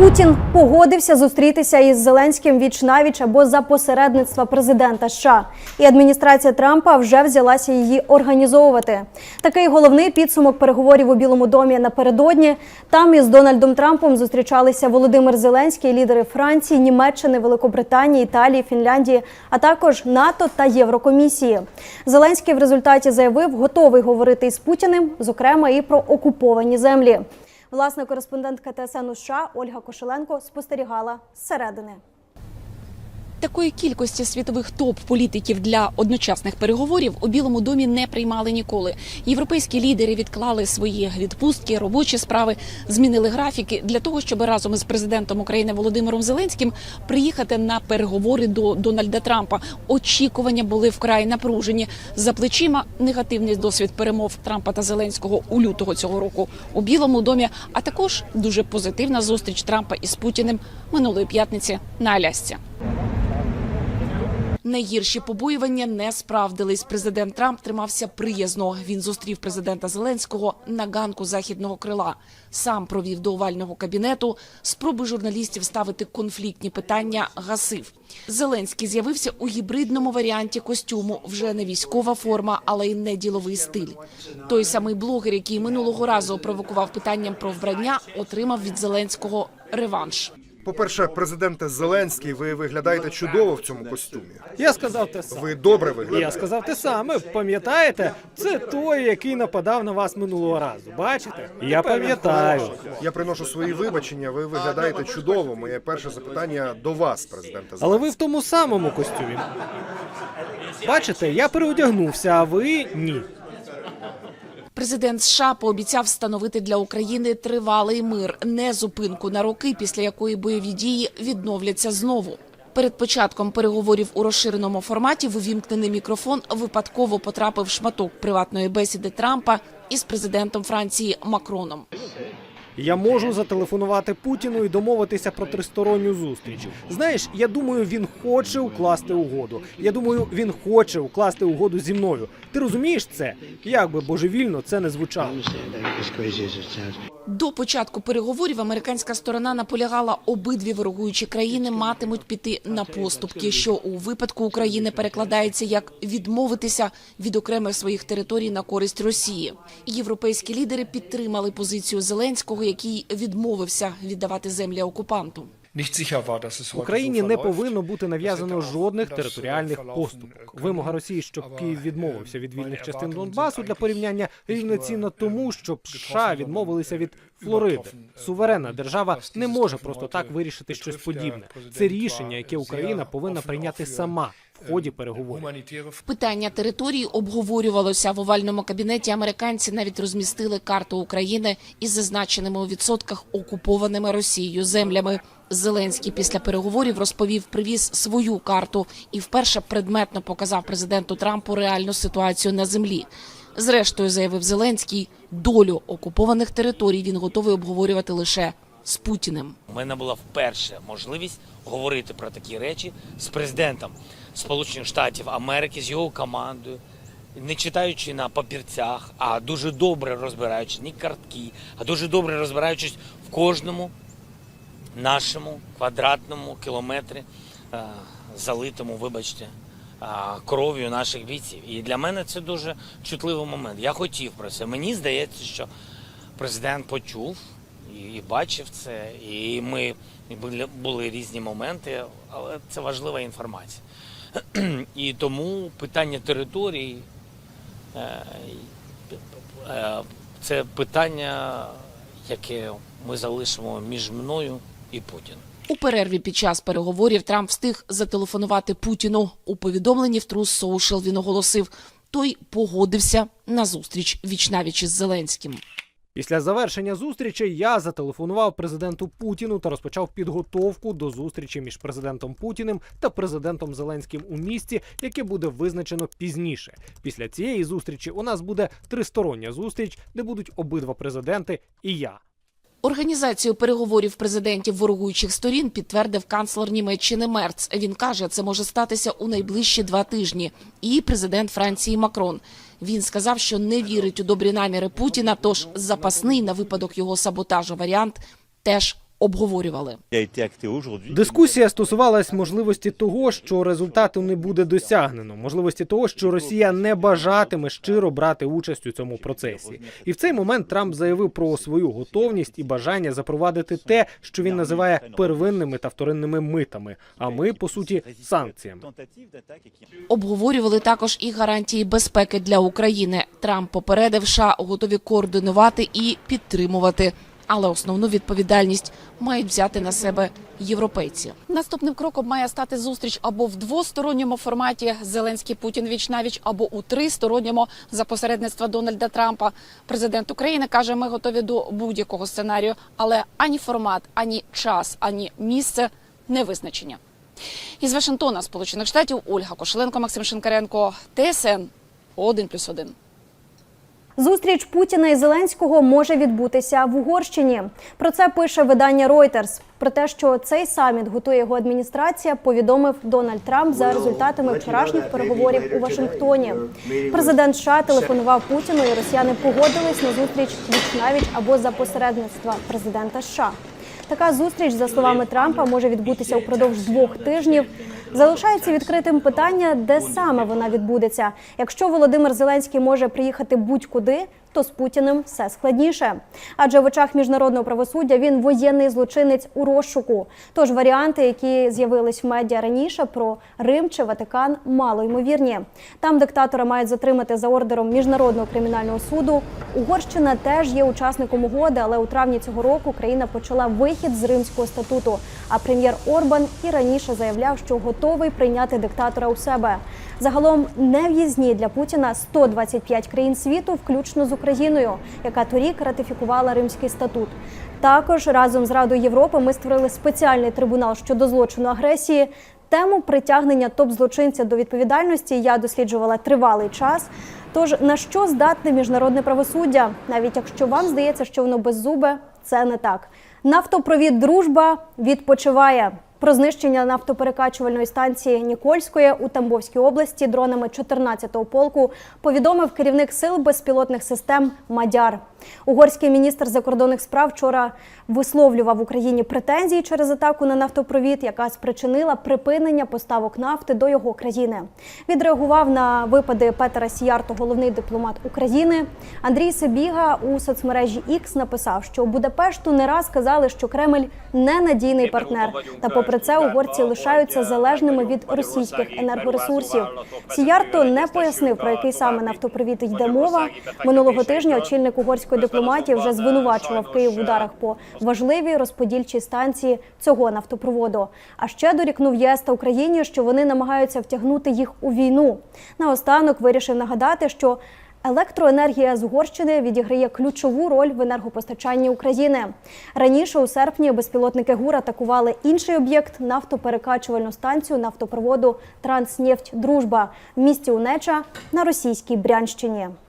Путін погодився зустрітися із Зеленським віч навіч або за посередництва президента США. І адміністрація Трампа вже взялася її організовувати. Такий головний підсумок переговорів у Білому домі напередодні. Там із Дональдом Трампом зустрічалися Володимир Зеленський, лідери Франції, Німеччини, Великобританії, Італії, Фінляндії, а також НАТО та Єврокомісії. Зеленський в результаті заявив, готовий говорити із Путіним, зокрема і про окуповані землі. Власне, кореспондентка ТСН США Ольга Кошеленко спостерігала зсередини. Такої кількості світових топ-політиків для одночасних переговорів у Білому домі не приймали ніколи. Європейські лідери відклали свої відпустки, робочі справи, змінили графіки для того, щоб разом із президентом України Володимиром Зеленським приїхати на переговори до Дональда Трампа. Очікування були вкрай напружені. За плечима негативний досвід перемов Трампа та Зеленського у лютого цього року у Білому домі, а також дуже позитивна зустріч Трампа із Путіним минулої п'ятниці на Алясці. Найгірші побоювання не справдились. Президент Трамп тримався приязно. Він зустрів президента Зеленського на ганку західного крила. Сам провів до овального кабінету. Спроби журналістів ставити конфліктні питання гасив. Зеленський з'явився у гібридному варіанті костюму. Вже не військова форма, але й не діловий стиль. Той самий блогер, який минулого разу провокував питанням про вбрання, отримав від Зеленського реванш. По-перше, президенте Зеленський, ви виглядаєте чудово в цьому костюмі. Я сказав те саме. Ви добре Я сказав те саме. Пам'ятаєте? Це той, який нападав на вас минулого разу. Бачите? Я пам'ятаю. Я приношу свої вибачення. Ви виглядаєте чудово. Моє перше запитання до вас, президенте Але ви в тому самому костюмі. Бачите, я переодягнувся, а ви ні. Президент США пообіцяв встановити для України тривалий мир, не зупинку на роки, після якої бойові дії відновляться знову. Перед початком переговорів у розширеному форматі в увімкнений мікрофон випадково потрапив шматок приватної бесіди Трампа із президентом Франції Макроном. Я можу зателефонувати Путіну і домовитися про тристоронню зустріч. Знаєш, я думаю, він хоче укласти угоду. Я думаю, він хоче укласти угоду зі мною. Ти розумієш це? Як би божевільно це не звучало. До початку переговорів американська сторона наполягала, обидві ворогуючі країни матимуть піти на поступки, що у випадку України перекладається як відмовитися від окремих своїх територій на користь Росії. Європейські лідери підтримали позицію Зеленського, який відмовився віддавати землі окупанту. Україні не повинно бути нав'язано жодних територіальних äh, поступок. Вимога Росії, щоб Київ äh, відмовився від вільних частин Донбасу для порівняння рівноцінно тому, ähm, щоб США відмовилися від äh, Флориди. äh, Суверенна держава не може просто так вирішити щось подібне. Це рішення, яке Україна повинна прийняти сама в ході ähm, переговорів. humanitäre Питання території обговорювалося в овальному кабінеті. Американці навіть розмістили карту України із зазначеними у відсотках окупованими Росією землями. Зеленський після переговорів розповів, привіз свою карту і вперше предметно показав президенту Трампу реальну ситуацію на землі. Зрештою, заявив Зеленський, долю окупованих територій він готовий обговорювати лише з Путіним. У мене була вперше можливість говорити про такі речі з президентом Сполучених Штатів Америки, з його командою, не читаючи на папірцях, а дуже добре розбираючись ні картки, а дуже добре розбираючись в кожному нашому квадратному кілометрі, е, залитому, вибачте, е, кров'ю наших бійців. І для мене це дуже чутливий момент. Я хотів про це. Мені здається, що президент почув і, бачив це, і ми були, різні моменти, але це важлива інформація. І тому питання території е, це питання, яке ми залишимо між мною і Путіним. У перерві під час переговорів Трамп встиг зателефонувати Путіну. У повідомленні в Трус Social він оголосив, той погодився на зустріч вічнавіч із Зеленським. Після завершення зустрічі я зателефонував президенту Путіну та розпочав підготовку до зустрічі між президентом Путіним та президентом Зеленським у місті, яке буде визначено пізніше. Після цієї зустрічі у нас буде тристороння зустріч, де будуть обидва президенти і я. Організацію переговорів президентів ворогуючих сторін підтвердив канцлер Німеччини Мерц. Він каже, це може статися у найближчі два тижні. І президент Франції Макрон. Він сказав, що не вірить у добрі наміри Путіна, тож запасний на випадок його саботажу варіант теж обговорювали. Дискусія стосувалась можливості того, що результату не буде досягнено, можливості того, що Росія не бажатиме щиро брати участь у цьому процесі. І в цей момент Трамп заявив про свою готовність і бажання запровадити те, що він називає первинними та вторинними митами. А ми по суті санкціями. Обговорювали також і гарантії безпеки для України. Трамп попередив, США готові координувати і підтримувати. Але основну відповідальність мають взяти на себе європейці. Наступним кроком має стати зустріч або в двосторонньому форматі Зеленський Путін віч навіч, або у тристоронньому за посередництва Дональда Трампа. Президент України каже, ми готові до будь-якого сценарію, але ані формат, ані час, ані місце не визначення. Із Вашингтона, Сполучених Штатів, Ольга Кошеленко, Максим Шинкаренко, ТСН 1+,1. Зустріч Путіна і Зеленського може відбутися в Угорщині. Про це пише видання Reuters. Про те, що цей саміт готує його адміністрація, повідомив Дональд Трамп за результатами вчорашніх переговорів у Вашингтоні. Президент США телефонував Путіну, і росіяни погодились на зустріч віч-навіч або за посередництва президента США. Така зустріч, за словами Трампа, може відбутися упродовж двох тижнів. Залишається відкритим питання, де саме вона відбудеться. Якщо Володимир Зеленський може приїхати будь-куди, то з Путіним все складніше. Адже в очах міжнародного правосуддя він воєнний злочинець у розшуку. Тож варіанти, які з'явились в медіа раніше про Рим чи Ватикан, мало ймовірні. Там диктатора мають затримати за ордером міжнародного кримінального суду. Угорщина теж є учасником угоди, але у травні цього року країна почала вихід з Римського статуту. А прем'єр Орбан і раніше заявляв, що готовий прийняти диктатора у себе. Загалом нев'їзні для Путіна 125 країн світу, включно з Україною, яка торік ратифікувала Римський статут. Також разом з Радою Європи ми створили спеціальний трибунал щодо злочину агресії. Тему притягнення топ-злочинця до відповідальності я досліджувала тривалий час. Тож на що здатне міжнародне правосуддя, навіть якщо вам здається, що воно беззубе, це не так. Нафтопровід Дружба відпочиває. Про знищення нафтоперекачувальної станції Нікольської у Тамбовській області дронами 14-го полку повідомив керівник сил безпілотних систем Мадяр. Угорський міністр закордонних справ вчора висловлював Україні претензії через атаку на нафтопровід, яка спричинила припинення поставок нафти до його країни. Відреагував на випади Петера Сіярто, головний дипломат України. Андрій Сибіга у соцмережі X написав, що у Будапешту не раз казали, що Кремль ненадійний партнер. Та попри це угорці лишаються залежними від російських енергоресурсів. Сіярто не пояснив про який саме нафтопровід йде мова. Минулого тижня очільник угорської дипломатії вже звинувачував Київ в ударах по важливій розподільчій станції цього нафтопроводу. А ще дорікнув ЄС та Україні, що вони намагаються втягнути їх у війну. Наостанок вирішив нагадати, що Електроенергія з Угорщини відіграє ключову роль в енергопостачанні України. Раніше у серпні безпілотники ГУР атакували інший об'єкт нафтоперекачувальну станцію нафтопроводу Транснефть Дружба в місті Унеча на російській Брянщині.